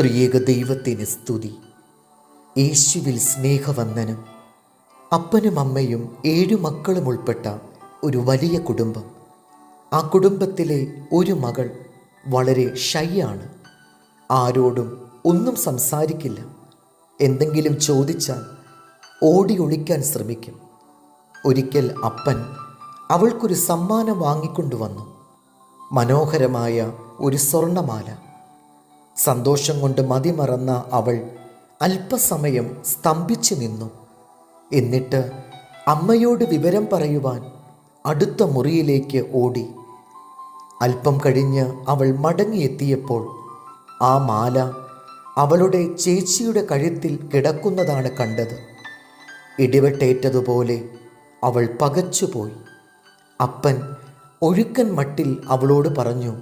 ത്രിയേക ദൈവത്തിന് സ്തുതി. യേശുവിൽ സ്നേഹവന്ദനം. അപ്പനും അമ്മയും ഏഴു മക്കളും ഉൾപ്പെട്ട ഒരു വലിയ കുടുംബം. ആ കുടുംബത്തിലെ ഒരു മകൾ വളരെ ഷൈയാണ്. ആരോടും ഒന്നും സംസാരിക്കില്ല. എന്തെങ്കിലും ചോദിച്ചാൽ ഓടി ഒളിക്കാൻ ശ്രമിക്കും. ഒരിക്കൽ അപ്പൻ അവൾക്കൊരു സമ്മാനം വാങ്ങിക്കൊണ്ടുവന്നു. മനോഹരമായ ഒരു സ്വർണമാല സന്തോഷം കൊണ്ട് മതിമറന്ന അവൾ അല്പസമയം സ്തംഭിച്ചു നിന്നു. എന്നിട്ട് അമ്മയോട് വിവരം പറയുവാൻ അടുത്ത മുറിയിലേക്ക് ഓടി. അല്പം കഴിഞ്ഞ് അവൾ മടങ്ങിയെത്തിയപ്പോൾ ആ മാല അവളുടെ ചേച്ചിയുടെ കഴുത്തിൽ കിടക്കുന്നതാണ് കണ്ടത്. ഇടിവെട്ടേറ്റതുപോലെ അവൾ പകച്ചുപോയി. അപ്പൻ ഒഴുക്കൻ മട്ടിൽ അവളോട് പറഞ്ഞു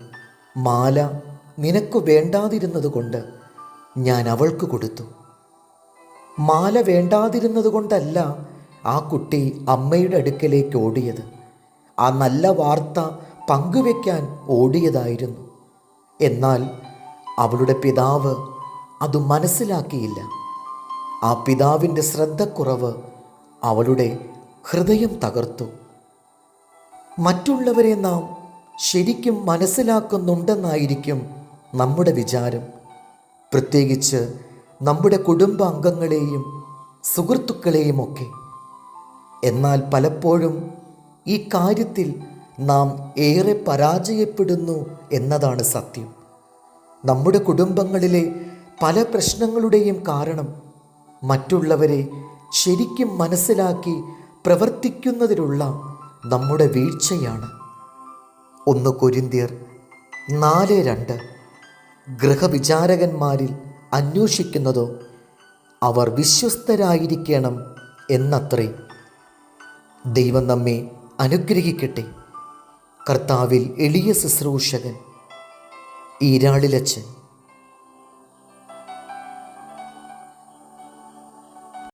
മാല നിനക്ക് വേണ്ടാതിരുന്നതുകൊണ്ട് ഞാൻ അവൾക്ക് കൊടുത്തു. മാല വേണ്ടാതിരുന്നതുകൊണ്ടല്ല ആ കുട്ടി അമ്മയുടെ അടുക്കലേക്ക് ഓടിയത്. ആ നല്ല വാർത്ത പങ്കുവെക്കാൻ ഓടിയതായിരുന്നു. എന്നാൽ അവളുടെ പിതാവ് അത് മനസ്സിലാക്കിയില്ല. ആ പിതാവിന്റെ ശ്രദ്ധക്കുറവ് അവളുടെ ഹൃദയം തകർത്തു. മറ്റുള്ളവരെ നാം ശരിക്കും മനസ്സിലാക്കുന്നുണ്ടെന്നായിരിക്കും നമ്മുടെ വിചാരം പ്രത്യേകിച്ച് നമ്മുടെ കുടുംബാംഗങ്ങളെയും സുഹൃത്തുക്കളെയുമൊക്കെ എന്നാൽ പലപ്പോഴും ഈ കാര്യത്തിൽ നാം ഏറെ പരാജയപ്പെടുന്നു എന്നതാണ് സത്യം. നമ്മുടെ കുടുംബങ്ങളിലെ പല പ്രശ്നങ്ങളുടെയും കാരണം മറ്റുള്ളവരെ ശരിക്കും മനസ്സിലാക്കി പ്രവർത്തിക്കുന്നതിലുള്ള നമ്മുടെ വീഴ്ചയാണ്. ഒന്ന് കൊരിന്തിയർ നാല് രണ്ട്. ഗൃഹവിചാരകന്മാരിൽ അന്വേഷിക്കുന്നതോ അവർ വിശ്വസ്തരായിരിക്കണം എന്നത്രേ. ദൈവം നമ്മെ അനുഗ്രഹിക്കട്ടെ. കർത്താവിൽ എളിയ ശുശ്രൂഷകൻ ഈരാളിലച്ചൻ